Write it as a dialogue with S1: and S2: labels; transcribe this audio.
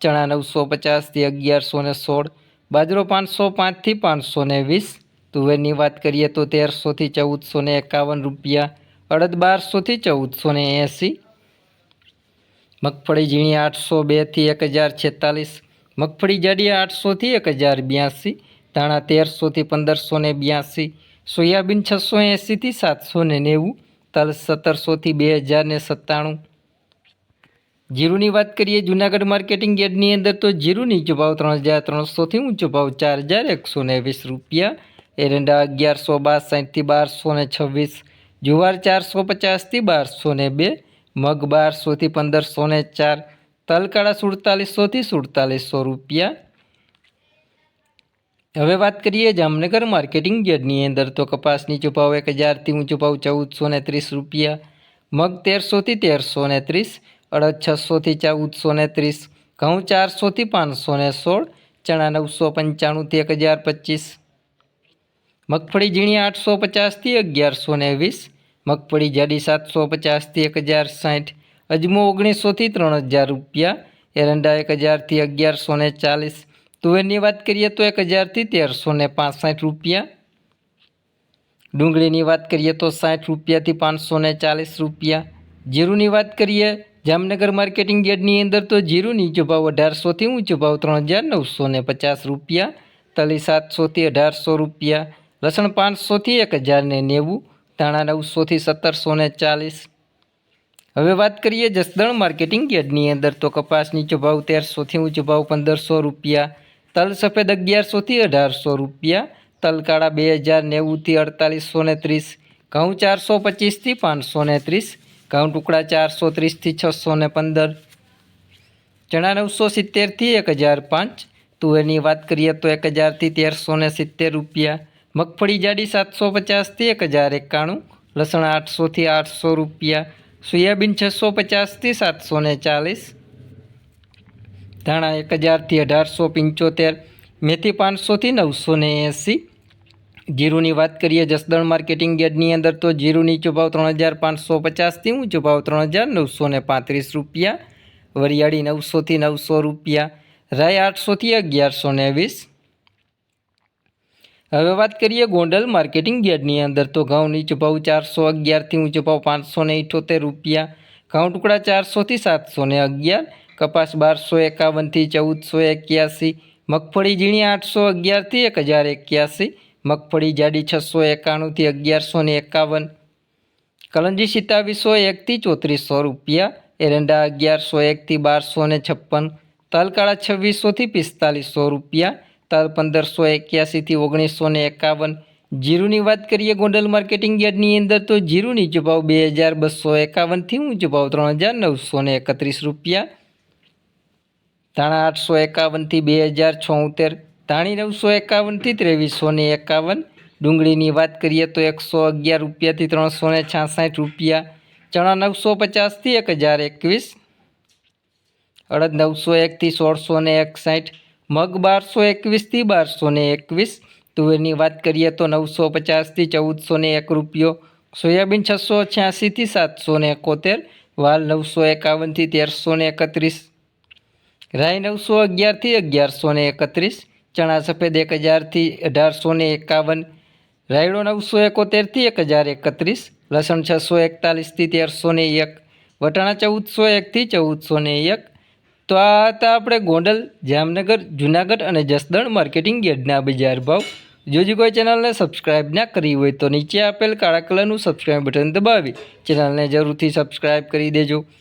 S1: ચણા નવસો પચાસથી અગિયારસો ને સોળ, બાજરો પાંચસો પાંચથી પાંચસો ને વીસ. તુવેરની વાત કરીએ તો તેરસોથી ચૌદસો ને એકાવન રૂપિયા, અડદ બારસોથી ચૌદસો ને એંસી, મગફળી ઝીણી આઠસો બેથી એક હજાર છેતાલીસ, મગફળી જાડી આઠસોથી એક હજાર બ્યાસી, ધાણા તેરસોથી પંદરસો ને બ્યાસી, સોયાબીન છસો એંસીથી સાતસો ને નેવું, તલ સત્તરસોથી બે હજાર ને સત્તાણું જીરુની વાત કરીએ, જુનાગઢ માર્કેટિંગ યાર્ડની અંદર તો જીરુની નીચો ભાવ ત્રણ હજાર ત્રણસોથી ઊંચો ભાવ ચાર હજાર એકસો ને વીસ રૂપિયા. એરંડા અગિયારસો બાસઠથી બારસો ને છવ્વીસ, જુવાર ચારસો પચાસથી બારસો ને બે, મગ બારસોથી પંદરસો ને ચાર, તલકાળા સુડતાલીસોથી સુડતાલીસો રૂપિયા. હવે વાત કરીએ જામનગર માર્કેટિંગ યાર્ડની અંદર તો કપાસ નીચો એક હજારથી ઊંચો ભાવ ચૌદસો ને ત્રીસ રૂપિયા, મગ તેરસોથી તેરસો ને ત્રીસ અડદ છસોથી ચૌદસો ને ત્રીસ, ઘઉં ચારસોથી પાંચસો ને સોળ, ચણા નવસો પંચાણુંથી એક હજાર પચીસ. મગફળી ઝીણી આઠસો પચાસથી અગિયારસો ને વીસ, મગફળી જાડી સાતસો પચાસથી એક હજાર સાઠ, અજમો ઓગણીસોથી ત્રણ હજાર રૂપિયા, એરંડા એક હજારથી અગિયારસો ને ચાલીસ, તુવેરની વાત કરીએ તો એક હજારથી તેરસો ને પાંસઠ રૂપિયા. ડુંગળીની વાત કરીએ તો સાઠ રૂપિયાથી પાંચસો ને ચાલીસ રૂપિયા. જીરુંની વાત કરીએ જામનગર માર્કેટિંગ યાર્ડની અંદર તો જીરું નીચો ભાવ અઢારસોથી ઊંચો ભાવ ત્રણ હજાર નવસો ને પચાસ રૂપિયા, તલી સાતસોથી અઢારસો રૂપિયા, લસણ પાંચસોથી એક હજાર ને નેવું, ધાણા નવસોથી સત્તરસો ને ચાલીસ. હવે વાત કરીએ જસદણ માર્કેટિંગ યાર્ડની અંદર તો કપાસ નીચો ભાવ તેરસોથી ઊંચો ભાવ પંદરસો રૂપિયા, તલ સફેદ અગિયારસોથી અઢારસો રૂપિયા તલકાળા બે હજાર નેવુંથી અડતાલીસો ને ત્રીસ, ઘઉં ચારસો પચીસથી પાંચસો ને ત્રીસ ઘઉં ટુકડા ચારસો ત્રીસથી છસો ને પંદર. ચણા નવસો સિત્તેરથી એક હજાર પાંચ. તુવેરની વાત કરીએ તો એક હજારથી તેરસો ને સિત્તેર રૂપિયા. મગફળી જાડી સાતસો પચાસથી એક હજાર એકાણું. લસણ આઠસોથી આઠસો રૂપિયા. સોયાબીન છસો પચાસથી સાતસો ને ચાલીસ. ધાણા એક હજારથી અઢારસો પંચોતેર. મેથી પાંચસોથી નવસો ને એંસી. જીરુની વાત કરીએ, જસદણ માર્કેટિંગ યાર્ડની અંદર તો જીરું નીચો ત્રણ હજાર પાંચસો પચાસથી ઊંચો ભાવ ત્રણ હજાર નવસો ને પાંત્રીસ રૂપિયા, વરિયાળી નવસોથી નવસો રૂપિયા, રાય આઠસોથી અગિયારસો ને વીસ. હવે વાત કરીએ ગોંડલ માર્કેટિંગ યાર્ડની અંદર તો ઘઉં નીચો ચારસો અગિયારથી ઊંચો ભાવ પાંચસો ને ઇઠોતેર રૂપિયા, ઘઉં ટુકડા ચારસોથી સાતસો ને અગિયાર, કપાસ બારસો એકાવનથી ચૌદસો એક્યાસી, મગફળી ઝીણી આઠસો અગિયારથી એક હજાર એક્યાસી મગફળી જાડી છસો એકાણુંથી અગિયારસો ને એકાવન. કલંજી સિત્તાવીસો એકથી ચોત્રીસો રૂપિયા, એરંડા અગિયારસો એકથી બારસો ને છપ્પન, તલકાળા છવ્વીસોથી પિસ્તાલીસો રૂપિયા, તલ પંદરસો એક્યાસીથી ઓગણીસો ને એકાવન. જીરુની વાત કરીએ ગોંડલ માર્કેટિંગ યાર્ડની અંદર તો જીરુની નીચો ભાવ બે હજાર બસો એકાવનથી ઊંચો ભાવ ત્રણ હજાર નવસો ને એકત્રીસ રૂપિયા. ધાણા આઠસો એકાવનથી બે હજાર છોતેર. ધાણી નવસો એકાવનથી ત્રેવીસો ને એકાવન. ડુંગળીની વાત કરીએ તો એકસો અગિયાર રૂપિયાથી ત્રણસો ને છાસઠ રૂપિયા. ચણા નવસો પચાસથી એક હજાર એકવીસ. અડદ નવસો એકથી સોળસો ને એકસાઠ. મગ બારસો એકવીસથી બારસો ને એકવીસ. તુવેરની વાત કરીએ તો નવસો પચાસથી ચૌદસો ને એક રૂપિયો. સોયાબીન છસો છ્યાસીથી સાતસો ને એકોતેર. વાલ નવસો એકાવનથી તેરસો ને એકત્રીસ. રાય નવસો અગિયારથી અગિયારસો ને એકત્રીસ. ચણા સફેદ એક હજારથી અઢારસો ને એકાવન, રાયડો નવસો એકોતેરથી એક હજાર એકત્રીસ, લસણ છસો એકતાલીસથી તેરસો ને એક, વટાણા ચૌદસો એકથી ચૌદસો ને એક. તો આ હતા આપણે ગોંડલ, જામનગર, જુનાગઢ અને જસદણ માર્કેટિંગ યાર્ડના બજાર ભાવ. જો જો કોઈ ચેનલને સબસ્ક્રાઇબ ના કરી હોય તો નીચે આપેલ કાળા કલરનું સબસ્ક્રાઇબ બટન દબાવી. ચેનલને જરૂરથી સબસ્ક્રાઇબ કરી દેજો.